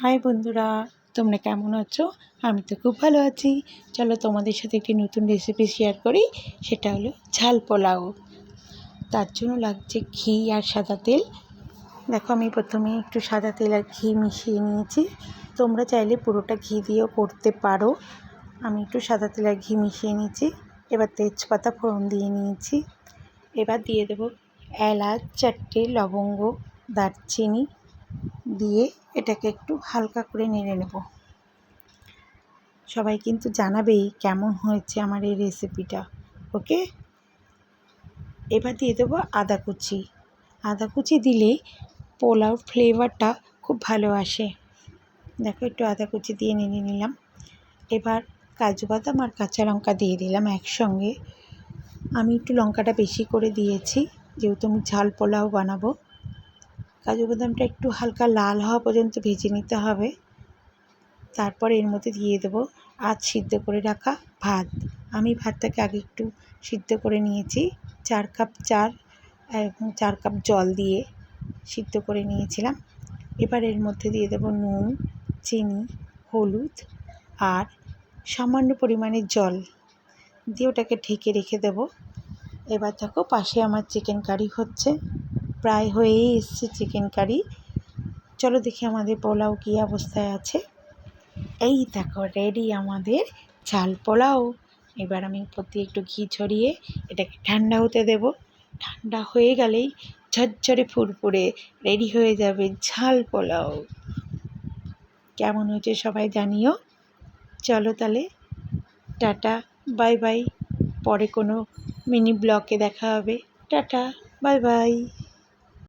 High বন্ধুরা, তোমরা কেমন আছো? আমি তো খুব ভালো আছি। চলো তোমাদের সাথে একটি নতুন রেসিপি শেয়ার করি, সেটা হলো ঝাল পোলাও। তার জন্য লাগছে ঘি আর সাদা তেল। দেখো, আমি প্রথমে একটু সাদা তেল আর ঘি মিশিয়ে নিয়েছি। তোমরা চাইলে পুরোটা ঘি দিয়েও করতে পারো। আমি একটু সাদা তেল আর ঘি মিশিয়ে নিয়েছি। এবার তেজপাতা ফোড়ন দিয়ে নিয়েছি। এবার দিয়ে দেবো এলাচ, চারটে লবঙ্গ, দারচিনি দিয়ে এটাকে একটু হালকা করে নেড়ে নেব। সবাই কিন্তু জানাবেই কেমন হয়েছে আমার এই রেসিপিটা ওকে? এবার দিয়ে দেবো আদা কুচি। আদা কুচি দিলে পোলাওর ফ্লেভারটা খুব ভালো আসে। দেখো একটু আদা কুচি দিয়ে নেড়ে নিলাম। এবার কাজু বাদাম আর কাঁচা লঙ্কা দিয়ে দিলাম একসঙ্গে। আমি একটু লঙ্কাটা বেশি করে দিয়েছি, যেহেতু আমি ঝাল পোলাও বানাবো। কাজু বাদামটা একটু হালকা লাল হওয়া পর্যন্ত ভেজে নিতে হবে। তারপর এর মধ্যে দিয়ে দেবো আজ সিদ্ধ করে রাখা ভাত। আমি ভাতটাকে আগে একটু সিদ্ধ করে নিয়েছি। চার কাপ চার চার কাপ জল দিয়ে সিদ্ধ করে নিয়েছিলাম। এবার এর মধ্যে দিয়ে দেবো নুন, চিনি, হলুদ আর সামান্য পরিমাণে জল দিয়ে ওটাকে ঢেকে রেখে দেবো। এবার দেখো পাশে আমার চিকেন কারি হচ্ছে। প্রায় হয়েই এসছে চিকেন কারি চলো দেখি আমাদের পোলাও কী অবস্থায় আছে। এই দেখো রেডি আমাদের ঝাল পোলাও। এবার আমি প্রতি একটু ঘি ছড়িয়ে এটাকে ঠান্ডা হতে দেব। ঠান্ডা হয়ে গেলেই ঝরঝরে ফুরফুরে রেডি হয়ে যাবে ঝাল পোলাও। কেমন হয়েছে সবাই জানিও। চলো তাহলে, টাটা, বাই বাই। পরে কোনো মিনি ব্লকে দেখা হবে। Tata, bye bye.